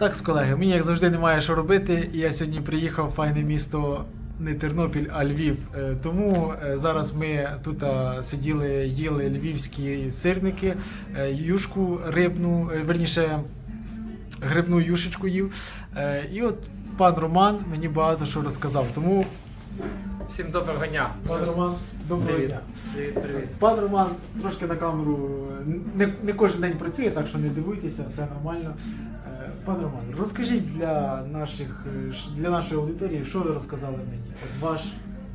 Так, з колеги, мені як завжди немає що робити, і я сьогодні приїхав в файне місто не Тернопіль, а Львів. Е, Тому е, зараз ми тут сиділи, їли львівські сирники, е, юшку рибну, верніше грибну юшечку їв. І от пан Роман мені багато що розказав. Тому, Всім доброго дня. пан Роман, доброго Привіт. дня. Привіт, привіт. Пан Роман трошки на камеру не, не кожен день працює, так що не дивуйтеся, все нормально. Е, Пан Роман, розкажіть для наших е, для нашої аудиторії, що ви розказали мені? От ваш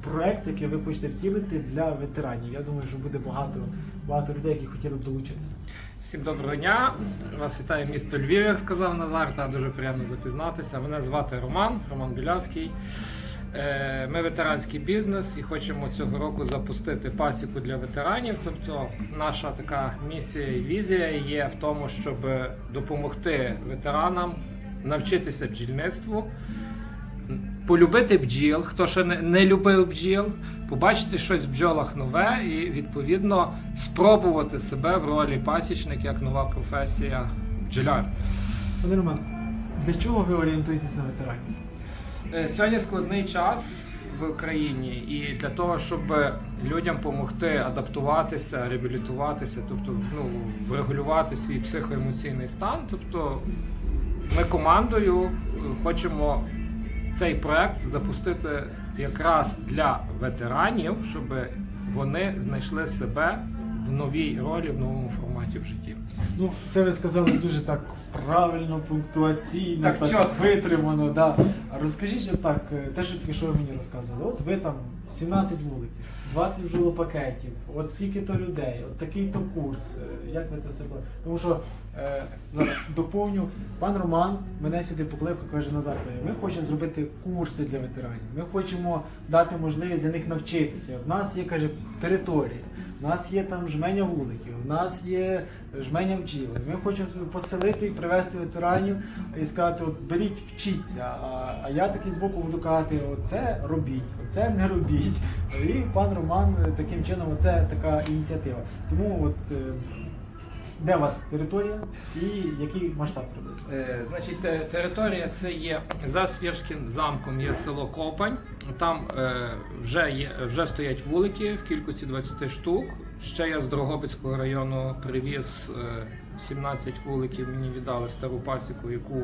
проект, який ви хочете втілити для ветеранів. Я думаю, що буде багато, багато людей, які хотіли б долучитися. Всім доброго дня. Вас вітає місто Львів, як сказав Назар. Та дуже приємно запізнатися. Мене звати Роман, Роман Білявський. Е, Ми ветеранський бізнес і хочемо цього року запустити пасіку для ветеранів. Тобто наша така місія і візія є в тому, щоб допомогти ветеранам навчитися бджільництву, полюбити бджіл, хто ще не, любив бджіл, побачити щось в бджолах нове і відповідно спробувати себе в ролі пасічник як нова професія бджоляр. Пане Роман, для чого ви орієнтуєтесь на ветеранів? Е, Сьогодні складний час в Україні, і для того, щоб людям допомогти адаптуватися, реабілітуватися, тобто ну, врегулювати свій психоемоційний стан. Тобто ми командою е, хочемо цей проект запустити якраз для ветеранів, щоб вони знайшли себе в новій ролі, в новому форматі в житті. Ну, це ви сказали дуже так правильно, пунктуаційно, Так, так, чітко. витримано. Да. А розкажіть отак, е, те, що тільки що ви мені розказували. От ви там 17 вуликів, 20 жолопакетів, от скільки то людей, от такий то курс. е, Як ви це все бачите? Тому що е, зараз доповню, пан Роман мене сюди покликав, каже Назар, ми хочемо зробити курси для ветеранів. Ми хочемо дати можливість для них навчитися. В нас є, каже, територія. У нас є там жменя вуликів, у нас є жменя бджіли. Ми хочемо поселити і привезти ветеранів і сказати, от беріть, вчіться. А, а я такий збоку буду казати, оце робіть, оце не робіть. І пан Роман е, таким чином, оце така ініціатива. Тому от е, де у вас територія і який масштаб приблизно? Е, Значить, те- територія це є за Свірським замком є село Копань. Там е, вже є вже стоять вулики в кількості 20 штук. Ще я з Дрогобицького району привіз е, 17 вуликів. Мені віддали стару пасіку, яку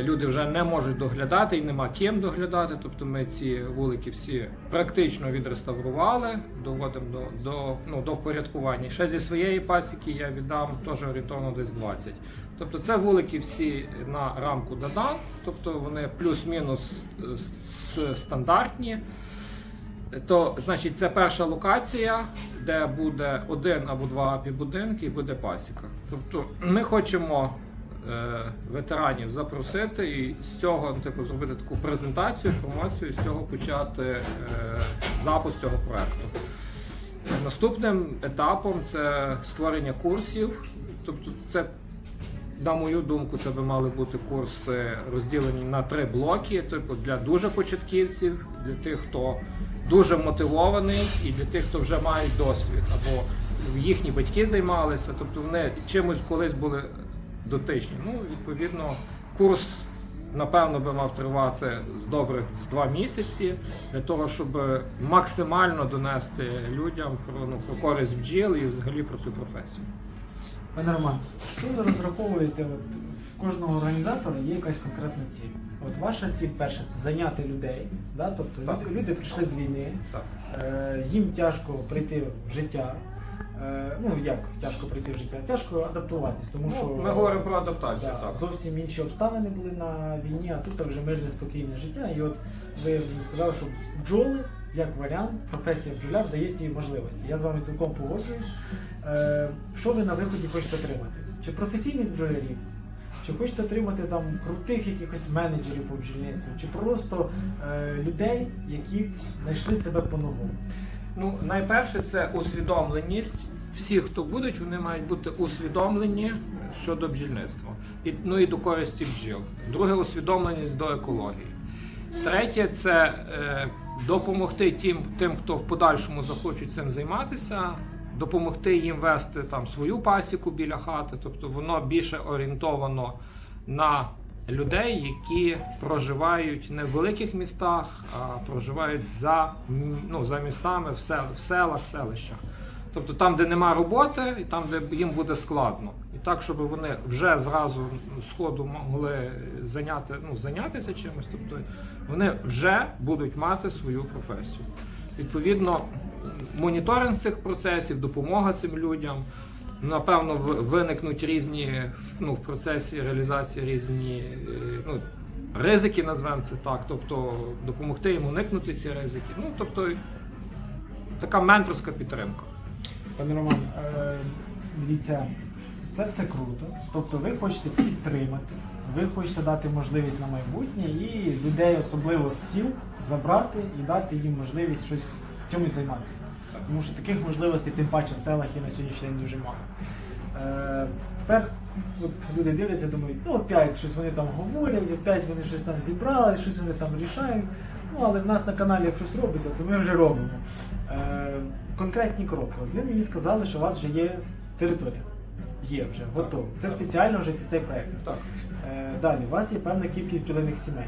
люди вже не можуть доглядати і нема ким доглядати. Тобто ми ці вулики всі практично відреставрували, доводимо до, до, ну, до впорядкування. Ще зі своєї пасіки я віддам теж орієнтовно десь 20. Тобто це вулики всі на рамку Дадан, тобто вони плюс-мінус стандартні. То, значить, це перша локація, де буде один або два апі-будинки і буде пасіка. Тобто ми хочемо е, ветеранів запросити і з цього ну, типу, зробити таку презентацію, промоцію, і з цього почати е, запуск цього проекту. Наступним етапом це створення курсів. Тобто, це, на мою думку, це би мали бути курси розділені на три блоки, типу для дуже початківців, для тих, хто дуже мотивований, і для тих, хто вже мають досвід, або їхні батьки займалися, тобто вони чимось колись були дотичні. Ну, відповідно, курс. Напевно, би мав тривати з добрих з два місяці для того, щоб максимально донести людям про, ну, про користь бджіл і взагалі про цю професію. Пане Роман, що ви розраховуєте? От в кожного організатора є якась конкретна ціль. От ваша ціль перша це зайняти людей. Да? Тобто Так. люди, люди прийшли з війни, Так. е, їм тяжко прийти в життя. Е, ну як тяжко прийти в життя? Тяжко адаптуватись, тому Ну, що ми говоримо про адаптацію. да, так. зовсім інші обставини були на війні, а тут вже мирне спокійне життя. І от ви мені сказали, що бджоли, як варіант, професія бджоляр дає ці можливості. Я з вами цілком погоджуюсь. Е, що ви на виході хочете отримати? Чи професійних бджолярів? Чи хочете отримати там крутих якихось менеджерів по бджільництву, чи просто е, людей, які знайшли себе по-новому? Ну, найперше, це усвідомленість. Всі, хто будуть, вони мають бути усвідомлені щодо бджільництва. І, ну і до користі бджіл. Друге усвідомленість до екології. Третє це е, допомогти тим, тим, хто в подальшому захочуть цим займатися, допомогти їм вести там свою пасіку біля хати, тобто воно більше орієнтовано на людей, які проживають не в великих містах, а проживають за, ну, за містами в, сел, в селах, в селищах. Тобто там, де нема роботи, і там, де їм буде складно. І так, щоб вони вже зразу з ходу могли зайняти, ну, зайнятися чимось, тобто вони вже будуть мати свою професію. Відповідно, моніторинг цих процесів, допомога цим людям. Напевно, виникнуть різні ну, в процесі реалізації різні е, ну, ризики, назвемо це так. Тобто допомогти їм уникнути ці ризики. Ну, тобто, така менторська підтримка. Пане Роман, е, дивіться, це все круто. Тобто ви хочете підтримати, ви хочете дати можливість на майбутнє і людей, особливо з сіл, забрати і дати їм можливість щось чимось займатися. Тому що таких можливостей, тим паче в селах є на сьогоднішній день дуже мало. Е, тепер от люди дивляться, думають, ну опять щось вони там говорять, опять вони щось там зібрали, щось вони там рішають. Ну, але в нас на каналі як щось робиться, то ми вже робимо. Е, конкретні кроки. От ви мені сказали, що у вас вже є територія. Є вже, готово. Це спеціально вже під цей проект. Так, Е, далі, у вас є певна кількість бджолиних сімей.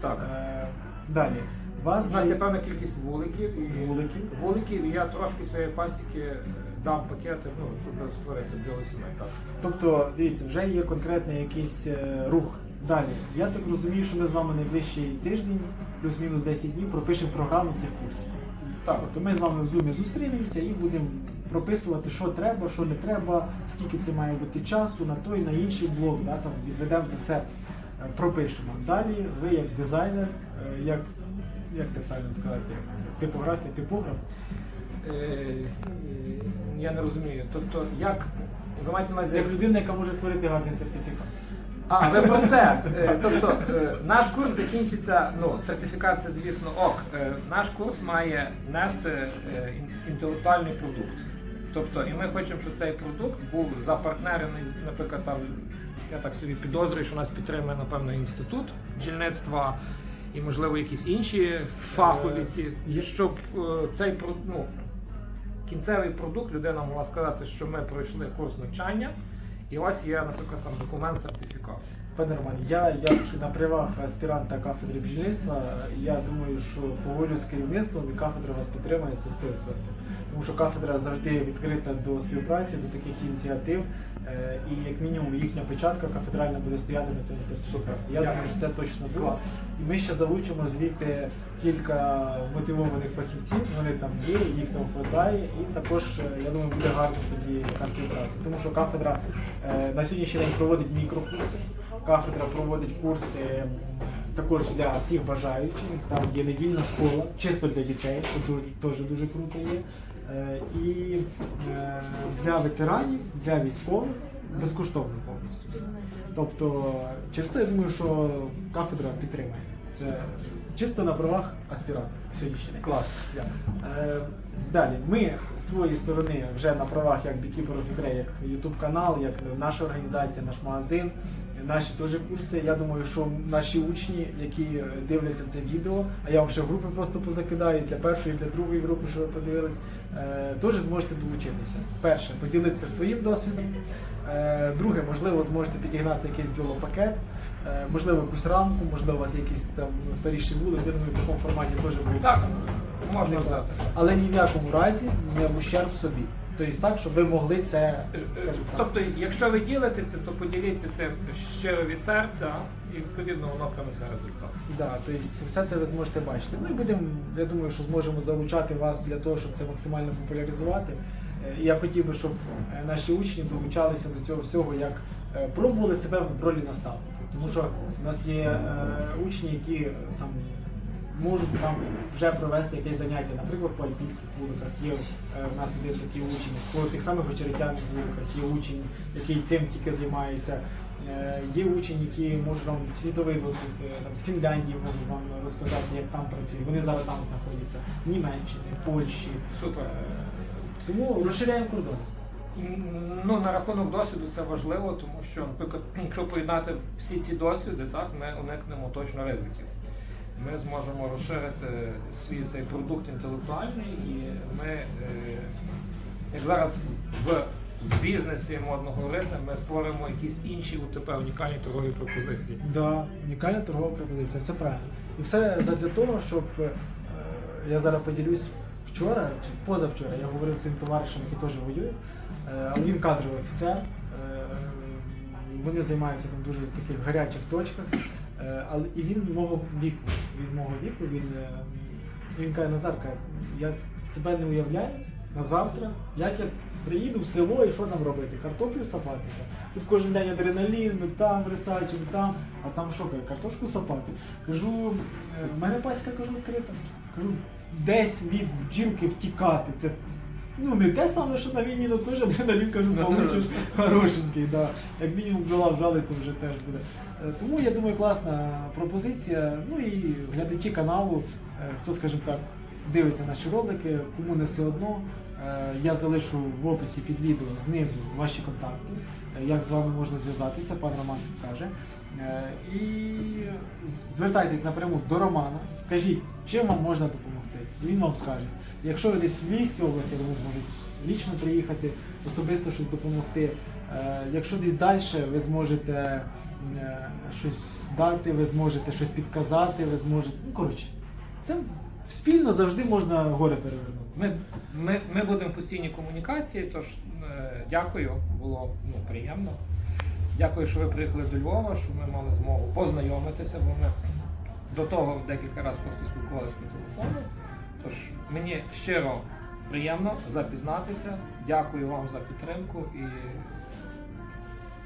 так. Е, далі, вас У нас є певна кількість вуликів і Вуликів. вуликів, і я трошки своєї пасіки е, дам пакети, ну, щоб створити бджолосімей. Так. Тобто, дивіться, вже є конкретний якийсь е, рух. Далі. Я так розумію, що ми з вами найближчий тиждень, плюс-мінус 10 днів, пропишемо програму цих курсів. Так. Тобто ми з вами в зумі зустрінемося і будемо прописувати, що треба, що не треба, скільки це має бути часу на той, на інший блок, да, там відведемо це все, е, пропишемо. Далі ви як дизайнер, е, як, як це правильно сказати, типографія, типограф. Е, Я не розумію. Тобто, як ви маєте на увазі, Як людина, яка може створити гарний сертифікат. А, ви про це. Е, Тобто е, наш курс закінчиться, ну, сертифікат це, звісно, ок. Наш курс має нести інтелектуальний продукт. Тобто, і ми хочемо, щоб цей продукт був запартнерений, наприклад, там, я так собі підозрюю, що нас підтримує, напевно, інститут бджільництва і, можливо, якісь інші фахові ці, Є. щоб е, цей ну, кінцевий продукт людина могла сказати, що ми пройшли курс навчання, і у вас є, наприклад, там документ сертифікат. Пане Роман, я як на правах аспіранта кафедри бджільництва, я думаю, що погоджуюсь з керівництвом і кафедра вас підтримує це 100%. Тому що кафедра завжди відкрита до співпраці, до таких ініціатив. е, І як мінімум їхня печатка кафедральна буде стояти на цьому сертифікаті. Я Дякую. думаю, що це точно буде. І ми ще залучимо звідти кілька мотивованих фахівців. Вони там є, їх там вистачає. І також е, я думаю, буде гарна тоді така співпраця. Тому що кафедра е, на сьогоднішній день проводить мікрокурси. Кафедра проводить курси також для всіх бажаючих. Там є недільна школа, чисто для дітей, що дуже теж дуже круто є. Е, І е, для ветеранів, для військових безкоштовно повністю. все. Тобто, через те я думаю, що кафедра підтримає. Це чисто на правах аспіранта сьогоднішній. Клас. Е, Далі, ми з своєї сторони вже на правах як Beekeeper of Ukraine, як YouTube канал, як наша організація, наш магазин, наші теж курси. Я думаю, що наші учні, які е, дивляться це відео, а я вам ще групи просто позакидаю для першої, для другої групи, що ви подивились, е, теж зможете долучитися. Перше, поділитися своїм досвідом. Е, Друге, можливо, зможете підігнати якийсь бджолопакет. Можливо, якусь рамку, можливо, у вас якісь там старіші вулик, я думаю, в такому форматі теж буде. Так, можна взяти. Але ні в якому разі не в ущерб собі. Тобто так, щоб ви могли це, скажімо так. Тобто, якщо ви ділитеся, то поділіться цим щиро від серця, і відповідно воно принесе результат. Да, тобто все це ви зможете бачити. Ну і будемо, я думаю, що зможемо залучати вас для того, щоб це максимально популяризувати. Е, І я хотів би, щоб е, наші учні долучалися до цього всього, як е, пробували себе в ролі наставників. Тому що в нас є е, учні, які е, там можуть нам вже провести якесь заняття, наприклад, по альпійських вуликах. Є е, в нас є такі учні, по тих самих очеретяних вуликах, є учень, який цим тільки займається. Е, Є учні, які можуть вам світовий досвід е, там, з Фінляндії можуть вам розказати, як там працюють. Вони зараз там знаходяться, в Німеччині, Польщі. Супер. Тому розширяємо кордон. Ну, на рахунок досвіду це важливо, тому що, наприклад, якщо поєднати всі ці досвіди, так, ми уникнемо точно ризиків. Ми зможемо розширити свій цей продукт інтелектуальний, і ми, е, як зараз в бізнесі модно говорити, ми створимо якісь інші УТП, унікальні торгові пропозиції. Да, унікальна торгова пропозиція, все правильно. І все задля того, щоб е, я зараз поділюсь вчора чи позавчора, я говорив зі своїм товаришем, який теж воює, е, він кадровий офіцер. Вони займаються там дуже в таких гарячих точках. Е, Але і він мого віку. Від мого віку він, е, він каже, Назарка, я себе не уявляю на завтра, як я приїду в село і що там робити? Картоплю сапати. Тут кожен день адреналін, ми там рисачимо, там, а там що каже, картошку сапати. Кажу, е, в мене паська кажу відкрита. Кажу, десь від бджілки втікати. Це ну не те саме, що на війні, але теж адреналін кажу, Ну, получиш хорошенький. Да. Як мінімум бджола вжали, то вже теж буде. Е, Тому я думаю, класна пропозиція. Ну і глядачі каналу, е, хто, скажімо так, дивиться наші ролики, кому не все одно. е, Я залишу в описі під відео знизу ваші контакти, як з вами можна зв'язатися, пан Роман каже. І звертайтесь напряму до Романа, кажіть, чим вам можна допомогти. Він вам скаже. Якщо ви десь в Львівській області, вони зможуть лічно приїхати, особисто щось допомогти. Е, Якщо десь далі ви зможете е, щось дати, ви зможете щось підказати, ви зможете. Ну, коротше, це спільно завжди можна горе перевернути. Ми, ми, ми будемо в постійній комунікації, тож е, дякую, було ну, приємно. Дякую, що ви приїхали до Львова, що ми мали змогу познайомитися, бо ми до того декілька разів просто спілкувалися по телефону. Тож мені щиро приємно запізнатися. Дякую вам за підтримку і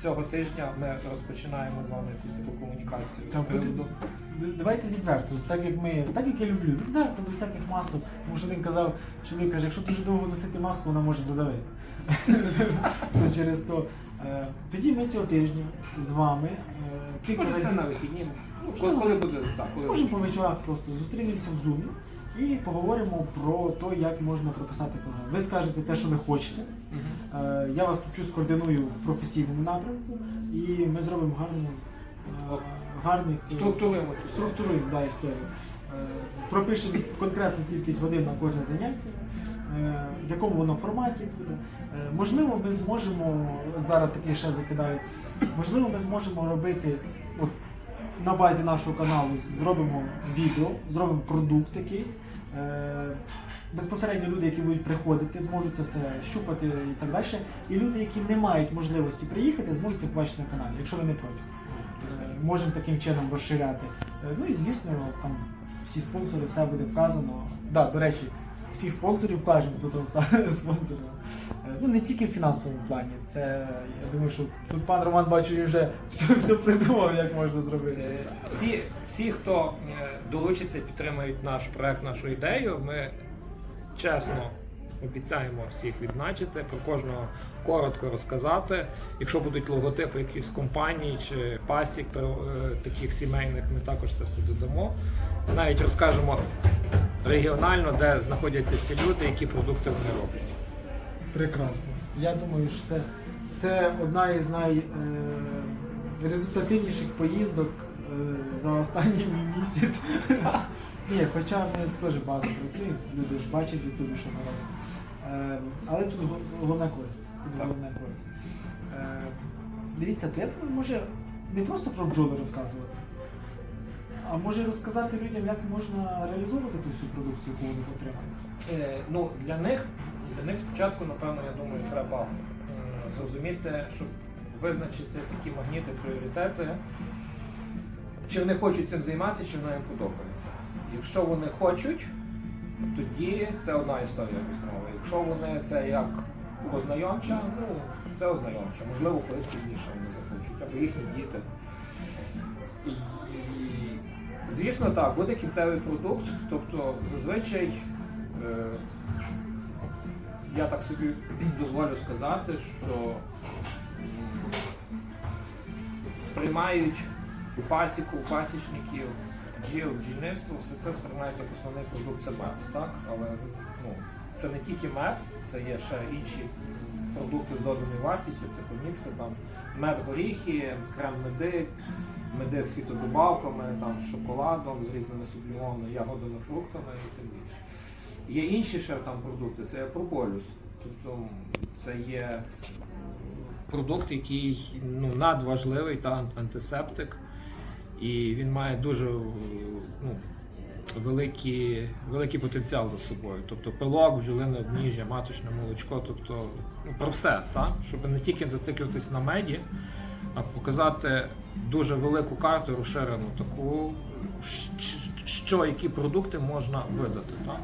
цього тижня ми розпочинаємо з вами якусь таку комунікацію. Так, приводу- Давайте відверто, так як ми, так як я люблю, відверто без всяких масок. Тому що один казав, чоловік каже, якщо дуже довго носити маску, вона може задавити. То через то. е, Тоді ми цього тижня з вами е, кілька разів на вихідні. Ну, коли, коли буде так, коли можемо по вечорах просто зустрінемося в зумі і поговоримо про те, як можна прописати канал. Ви скажете те, що ви хочете. Е, Я вас тут скоординую в професійному напрямку і ми зробимо гарну, е, гарних е, Структуруємо структуруємо да, історію. Е, Пропишемо конкретну кількість годин на кожне заняття, е, в якому воно форматі буде. Е, Можливо, ми зможемо, от зараз такі ще закидаю, можливо, ми зможемо робити от, на базі нашого каналу, зробимо відео, зробимо продукт якийсь. Е, Безпосередньо люди, які будуть приходити, зможуть це все щупати і так далі. І люди, які не мають можливості приїхати, зможуть це побачити на каналі, якщо ви не проти. Е, Можемо таким чином розширяти. Е, Ну і звісно, там всі спонсори, все буде вказано. Да, до речі, всіх спонсорів вкажемо, хто там стане спонсором. Е, Ну не тільки в фінансовому плані. Це я думаю, що тут пан Роман бачу, він вже все, все придумав, як можна зробити. Е, Всі, всі, хто е, долучиться, підтримують наш проект, нашу ідею, ми чесно обіцяємо всіх відзначити, про кожного коротко розказати. Якщо будуть логотипи якихось компаній чи пасік таких сімейних, ми також це все додамо. Навіть розкажемо регіонально, де знаходяться ці люди, які продукти вони роблять. Прекрасно. Я думаю, що це, це одна із найрезультативніших поїздок е, за останній мій місяць. Ні, хоча ми теж багато працюємо, люди ж бачать в Ютубі, що ми робимо. Е, Але тут головна користь. Головна користь. Е, Дивіться, то я думаю, може не просто про бджоли розказувати, а може розказати людям, як можна реалізовувати ту всю продукцію, яку вони отримають. Е, ну, для них, для них спочатку, напевно, я думаю, треба м, зрозуміти, щоб визначити такі магніти, пріоритети, чи вони хочуть цим займатися, чи воно їм подобається. Якщо вони хочуть, тоді це одна історія розмови. Якщо вони це як ознайомча, ну це ознайомча. Можливо, колись пізніше вони захочуть, або їхні діти. Звісно, так, буде кінцевий продукт. Тобто, зазвичай е, я так собі дозволю сказати, що сприймають пасіку, пасічників, бджіл, бджільництво, все це сприймають як основний продукт це мед, так? Але ну, це не тільки мед, це є ще інші продукти з доданою вартістю, типу мікси, там мед горіхи, крем меди, меди з фітодобавками, там з шоколадом, з різними сублімовими ягодами, фруктами і тим більше. Є інші ще там продукти, це є прополюс. Тобто це є продукт, який ну, надважливий та антисептик, і він має дуже ну, великий, великий потенціал за собою. Тобто пилок, бджолине обніжжя, маточне молочко, тобто ну, про все, так? щоб не тільки зациклюватись на меді, а показати дуже велику карту, розширену таку, що які продукти можна видати. Так?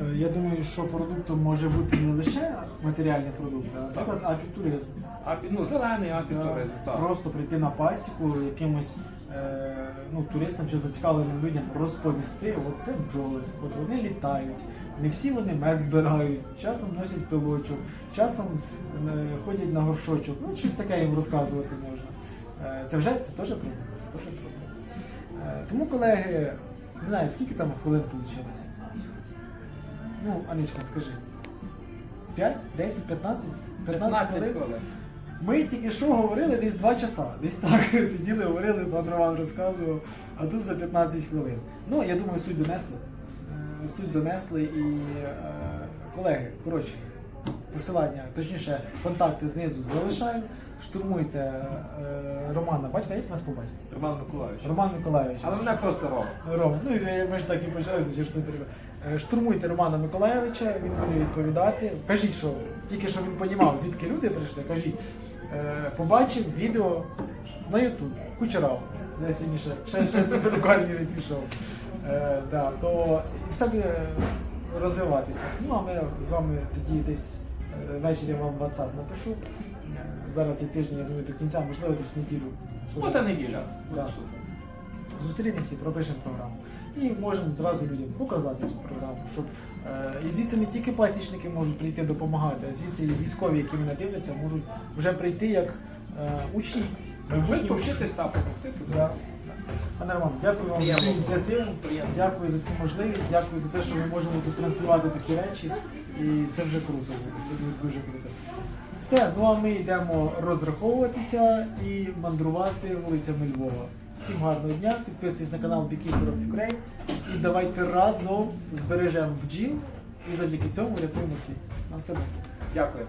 Е, Я думаю, що продуктом може бути не лише матеріальний продукт, а наприклад, апітуризм. А, ну, зелений апітуризм, так. Просто прийти на пасіку якимось е, ну, туристам чи зацікавленим людям розповісти, от це бджоли, от вони літають. Не всі вони мед збирають, часом носять пилочок, часом е, ходять на горшочок. Ну, щось таке їм розказувати можна. Е, це вже це теж продукт. Це теж. Е, тому, колеги, не знаю, скільки там хвилин вийшло? Ну, Анечка, скажи. 5, 10, 15? 15 хвилин? Ми тільки що говорили десь 2 часа. Десь так сиділи, говорили, пан Роман розказував, а тут за 15 хвилин. Ну, я думаю, суть донесли. Е, Суть донесли і е, колеги, коротше, посилання, точніше, контакти знизу залишаю. Штурмуйте е, Романа, батька, як нас побачити? Роман Миколаївич. Роман Миколаївич. Але мене просто Рома. Рома, ну і ми ж так і почали, через це треба. Е, Штурмуйте Романа Миколаєвича, він буде відповідати. Кажіть, що тільки що він понімав, звідки люди прийшли, кажіть. Е, Побачив відео на Ютуб, Кучерав. Я сьогодні ще, ще, ще до перукарні не пішов. Е, да, то все буде розвиватися. Ну а ми з вами тоді десь е, ввечері вам в WhatsApp напишу. Зараз цей тиждень, я думаю, до кінця, можливо, десь неділю. Субота неділя. Да. Супер. Зустрінемося, пропишемо програму. І можемо одразу людям показати цю програму, щоб е, і звідси не тільки пасічники можуть прийти допомагати, а звідси і військові, які мене дивляться, можуть вже прийти як е, учні. Щось повчитись та допомогти. Да. Пане Роман, дякую вам за цю Приємно. ініціативу. Приємно. Дякую за цю можливість, дякую за те, що ми можемо тут транслювати такі речі. І це вже круто. Це дуже круто. Все, ну а ми йдемо розраховуватися і мандрувати вулицями Львова. Всім гарного дня, підписуйтесь на канал Beekeeper of Ukraine і давайте разом збережемо бджіл і завдяки цьому рятуємо світ. На все добре. Дякую.